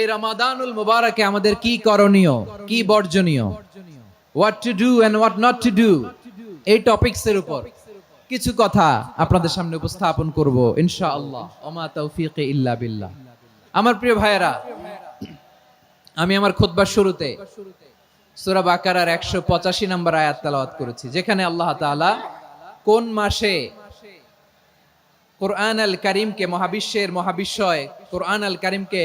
এই রমাদানুল মুবারকে আমাদের কি করণীয়? কি বর্জনীয়? What to do and what not to do এই টপিকস এর উপর। কিছু কথা আপনাদের সামনে উপস্থাপন করব, ইনশাআল্লাহ। ওমা তৌফিক ইল্লা বিল্লাহ। আমার প্রিয় ভাইয়েরা, আমি আমার খুতবার শুরুতে সূরা বাকারার 185 নম্বর আয়াত তেলাওয়াত করেছি, যেখানে আল্লাহ তাআলা কোন মাসে কোরআন আল করিমকে মহাবিশ্বের মহাবিশ্বয়, কোরআন আল করিমকে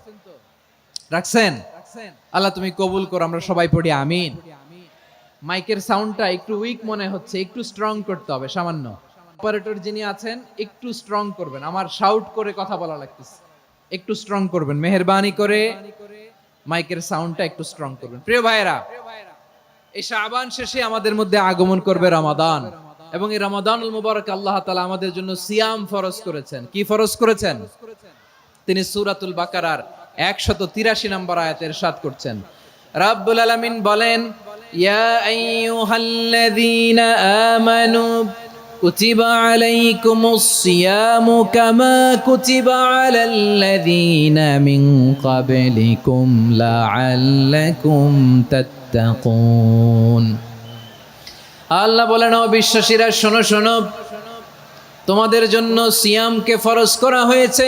রাখছেন? আল্লাহ তুমি কবুল করো, আমরা সবাই পড়ি আমিন। মাইকের সাউন্ডটা একটু উইক মনে হচ্ছে, একটু স্ট্রং করতে হবে, সামান্য। অপারেটর যিনি আছেন, একটু স্ট্রং করবেন। আমার শাউট করে কথা বলা লাগতেছে। একটু স্ট্রং করবেন, মেহেরবানি করে মাইকের সাউন্ডটা একটু স্ট্রং করবেন। প্রিয় ভাইয়েরা, এই শাবান শেষে আমাদের মধ্যে আগমন করবে রমাদান। এবং এই রমাদানুল মুবারক আল্লাহ তালা আমাদের জন্য সিয়াম ফরজ করেছেন। কি ফরজ করেছেন? তিনি সুরাতুল বাকারার 183 নম্বর আয়াতের সাত করছেন। রাব্বুল আলামিন বলেন কুতিবা আলাইকুমুস সিয়ামু কামা কুতিবা আলাল লাযীনা মিন ক্বাবলিকুম লাআল্লাকুম তাত্তাকুন। আল্লাহ বলেন, ও বিশ্বাসীরা, শোনো শোনো, তোমাদের জন্য সিয়ামকে ফরজ করা হয়েছে।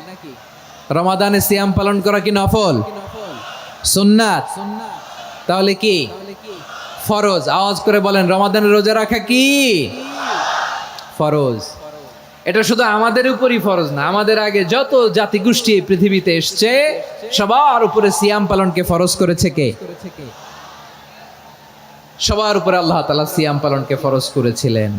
রমাদানে সিয়াম পালন করা কি নফল? সুন্নাত। তাহলে কি? ফরজ। আওয়াজ করে বলেন রমাদানের রোজা রাখা কি? ফরজ। এটা শুধু আমাদের উপরই ফরজ না, আমাদের আগে যত জাতিগোষ্ঠী পৃথিবীতে এসছে, সবার উপরে সিয়াম পালনকে ফরজ করেছে কে? সবার উপরে আল্লাহ তালা সিয়াম পালনকে ফরজ করেছিলেন।